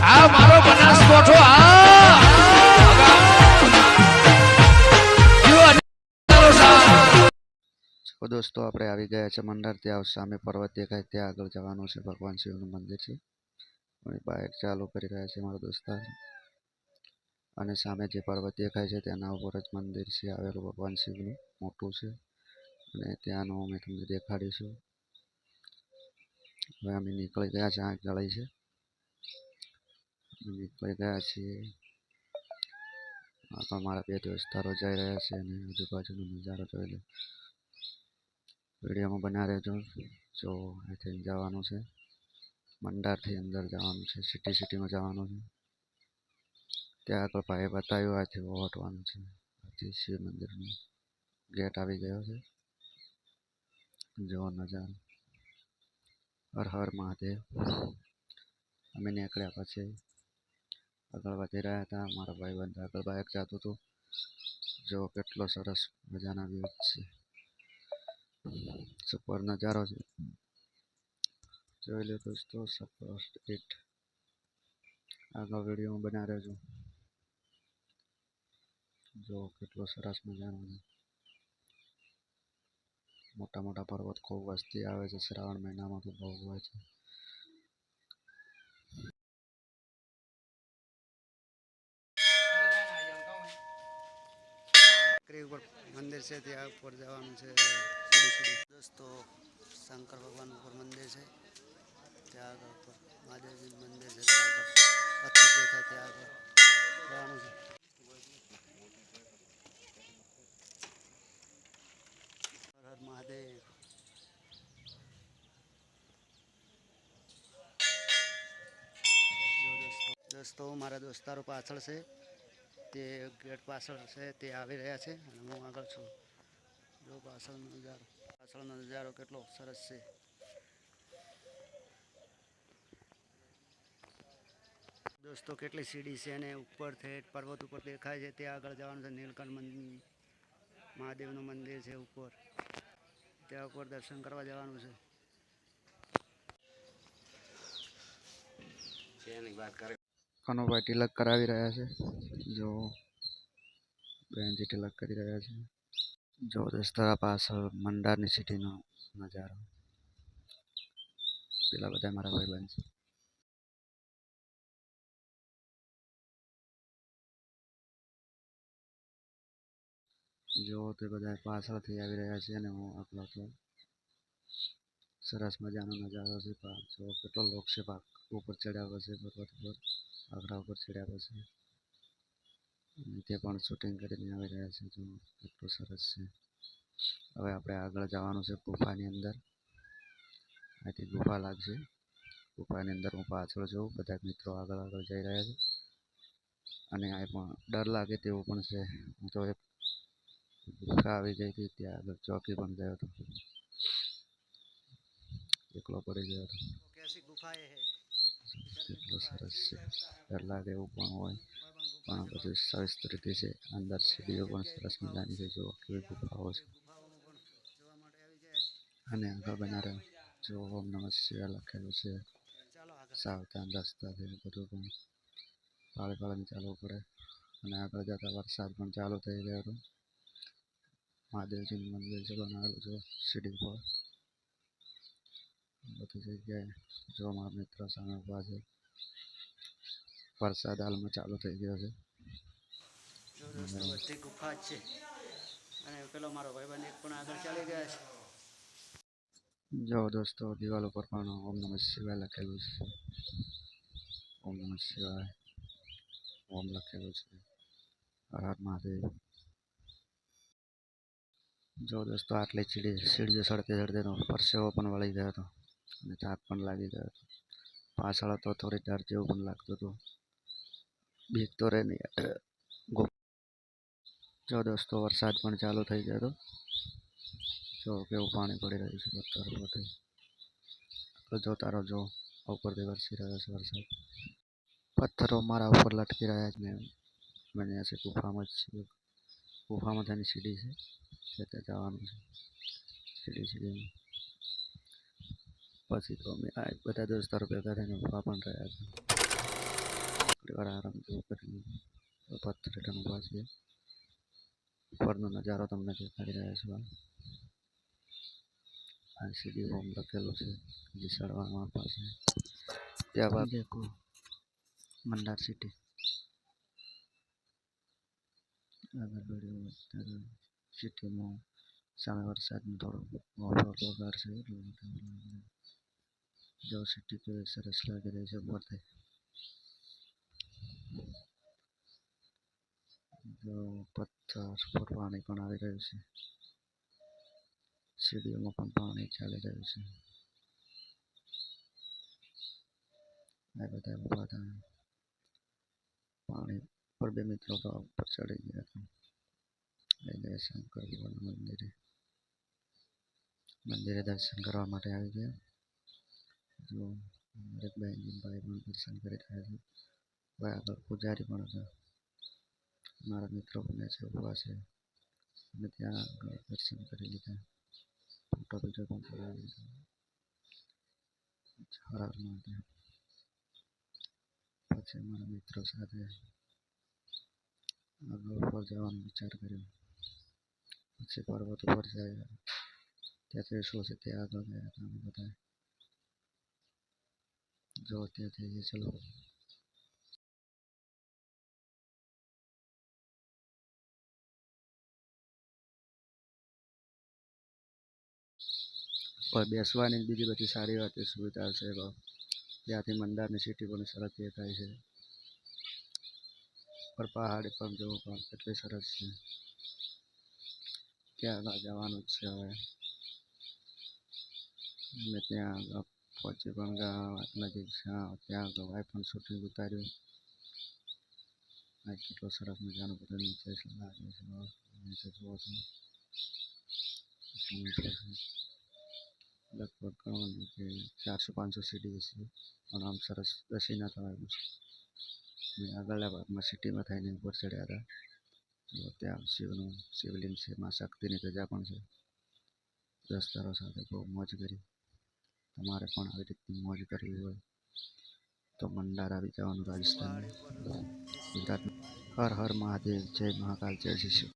આ દોસ્તો, આપણે આવી ગયા છે મંડળ ત્યાં સામે પર્વત દેખાય, ત્યાં આગળ જવાનું છે ભગવાન શિવનું મંદિર છે. બાઇક ચાલુ કરી રહ્યા છે મારા દોસ્તાર અને સામે જે પર્વત દેખાય છે, તેના ઉપર જ મંદિર છે, આવેલું ભગવાન શિવનું, મોટું છે. અને ત્યાંનું અમે તમને દેખાડીશું. હવે અમે નીકળી ગયા છે આ ગળી છે. નીકળી ગયા છીએ. આ પણ મારા બે દોસ્તારો જઈ રહ્યા છે અને આજુબાજુનો નજારો જોઈ લો. વિડીયોમાં બના રહેજો. જો અહીંથી જવાનું છે, મંડારથી અંદર જવાનું છે, સિટી સિટીમાં જવાનું છે. ત્યાં આગળ ભાઈએ બતાવ્યું, આથી ઓટવાનું છે. આથી શિવ મંદિરનું ગેટ આવી ગયો છે. જો નજારો. હર હર મહાદેવ. અમે નીકળ્યા પછી આગળ વધી રહ્યા હતા. મારા ભાઈ બંધ આગળ બાઇક જતું હતું. જો કેટલો સરસ મજાના વ્યૂ છે. સુપર નજારો છે. જોઈ લો દોસ્તો સપોસ્ટ ઇટ આગળ વીડિયો બના છું. જો કેટલો સરસ મજાનો મોટા મોટા પર્વત ખૂબ વસ્તી આવે છે. શ્રાવણ મહિનામાં તો બહુ હોય છે. ટેકરી ઉપર મંદિર છે, ત્યાં ઉપર જવાનું છે. દોસ્તો, શંકર ભગવાન ઉપર મંદિર છે. ત્યાં આગળ ઉપર મહાદેવજી મંદિર છે, ત્યાં આગળ પથ્થર દેખાય ત્યાં આગળ જવાનું છે. હર મહાદેવ. દોસ્તો, મારા દોસ્તારો પાછળ છે. તે ગેટ પાછળ છે, તે આવી રહ્યા છે અને હું આગળ છું. જો પાછળનો નજારો પાછળનો નજારો કેટલો સરસ છે. દોસ્તો, કેટલી સીડી છે અને થેઠ પર્વત ઉપર દેખાય છે તે આગળ જવાનું છે, નીલકંઠ મંદિર મહાદેવનું મંદિર છે ઉપર. ત્યાં ઉપર દર્શન કરવા જવાનું છે. કનુભાઈ તિલક કરાવી રહ્યા છે. જો બેનજી તિલક કરી રહ્યા છે. જો દોસ્તરા પાછળ મંડારની સિટીનો નજારો. પેલા બધા મારા ભાઈબંધ છે. જો તે બધા પાછળથી આવી રહ્યા છે અને હું છું. સરસ મજાનો નજારો છે પાક જો કેટલો લોક છે પાક ઉપર ચડ્યા પછી પર્વત ઉપર, આગ્રા ઉપર ચડ્યા પછી. તે પણ શૂટિંગ કરીને આવી રહ્યા છે. જો કેટલું સરસ છે. હવે આપણે આગળ જવાનું છે ગુફાની અંદર. અહીંથી ગુફા લાગશે. ગુફાની અંદર હું પાછળ જોઉં બધા મિત્રો આગળ આગળ જઈ રહ્યા છે. અને આ પણ ડર લાગે તેવું પણ છે. હું તો એક ગુફા આવી ગઈ હતી, ત્યાં આગળ ચોકી પણ ગયો હતો. એકલો પડી ગયો હતો. એટલું સરસ છે. ડર લાગે એવું પણ હોય, પણ બધું સવિસ્ત રીતે છે. અંદર સીડીઓ પણ સરસ મજાની છે. જો કેવી ગુફાઓ છે. અને આગળ બનારે જો ઓમ નમઃ શિવાય લખેલું છે. સાવધાન રસ્તાથી બધું પણ પાળે પાળે ચાલવું પડે. અને આગળ જતા વરસાદ પણ ચાલુ થઈ ગયો હતો. મહાદેવજીનું મંદિર છે બનાવેલું. છે સીડી પર બધી જગ્યાએ જો મારા મિત્રો સામે ઊભા છે. વરસાદ હાલમાં ચાલુ થઈ ગયો છે. જો દોસ્તો બધી ગુફા છે. અને પેલો મારો ભાઈબંધ એક પણ આગળ ચાલી ગયા છે. જો દોસ્તો દિવાલ ઉપર પણ ઓમ નમઃ શિવાય લખેલું છે. ઓમ નમઃ શિવાય ઓમ લખેલું છે. હર મહાદેવ. જો દોસ્તો આટલી સીડી સીડીઓ સડતે ચડતે તો પરસેવો પણ વળી ગયો હતો. અને થાક પણ લાગી ગયો હતો. પાછળ તો થોડી ડર જેવું પણ લાગતું હતું. બીક તો રહે નહીં જો દોસ્તો, વરસાદ પણ ચાલુ થઈ ગયો હતો. જો કેવું પાણી પડી રહ્યું છે પથ્થર ઉપરથી. તો જોતા રહો જો, ઉપરથી વરસી રહ્યો છે વરસાદ. પથ્થરો મારા ઉપર લટકી રહ્યા છે ને મને છે ગુફામાં જ ગુફામાં તેની સીડી છે. તે જવાનું છે. સીડી સીડી પછી તો અમે આ બધા દોસ્તારો ભેગા થઈને ઊભા પણ રહ્યા છે થોડી વાર આરામ જેવું કરી લીધું તો પથ્થર હેઠળ ઊભા છીએ ઉપરનો નજારો તમને દેખાડી રહ્યા છો આ સીડી હોમ લખેલું છે જે સળવામાં પાસે ત્યારબાદ દેખો મંડાર સિટી આગળ बढ़્યું અત્યારે સિટીમાં સામે વરસાદનો થોડો માહોલ વગાડ છે એટલે વાતાવરણ જો સિટી કેવી સરસ લાગી રહી છે જો પથ્થર પર પાણી પણ આવી રહ્યું છે. સીડીઓમાં પણ પાણી ચાલી રહ્યું છે. આ બધા ઊભા હતા. પાણી પર બે મિત્રો ભાવ ઉપર ચડી ગયા હતા. એ ગયા શંકર મંદિરે. મંદિરે દર્શન કરવા માટે આવી ગયા. જો એક ભાઈ ભાઈ પણ દર્શન કરી રહ્યા છે. ભાઈ આગળ પૂજારી પણ હતા. મારા મિત્રો પણ છે, ઊભા છે. અને ત્યાં આગળ દર્શન કરી લીધા. ફોટો બીજો પણ પડાવી લીધો હરાર માટે. પછી મારા મિત્રો સાથે આગળ ઉપર જવાનો વિચાર કર્યો. પછી પર્વત ઉપર જાય. ત્યાંથી શું છે તે આગળ ગયા હતા અમે બધા જો ત્યાં ગયા ચલો. પણ બેસવાની બીજી બધી સારી વાત સુવિધા છે ત્યાંથી મંદારની સિટી પણ સરસ દેખાય છે. પર પહાડી પણ જવું પણ એટલી સરસ છે. ત્યાં જવાનું જ છે હવે. અમે ત્યાં પહોંચી પણ ગયા નજીક છે. ત્યાં આગળ વાય પણ શૂટિંગ ઉતાર્યું. આ કેટલો સરસ મજાનો બધો નીચે નીચે જુઓ છે? લગભગ ગણો કે ચારસો પાંચસો સીટી છે પણ આમ સરસ દસીના થવાનું છે. મેં આગળના ભાગમાં સિટીમાં થઈને ઉપર ચડ્યા હતા. તો ત્યાં શિવનું શિવલિંગ છે, મા શક્તિની ધજા પણ છે. દસ તારો સાથે બહુ મોજ કરી. તમારે પણ આવી રીતની મોજ કરવી હોય તો મંડાર આવી જવાનું રાજસ્થાન ગુજરાત હર હર મહાદેવ જય મહાકાલ જય શ્રી શિવ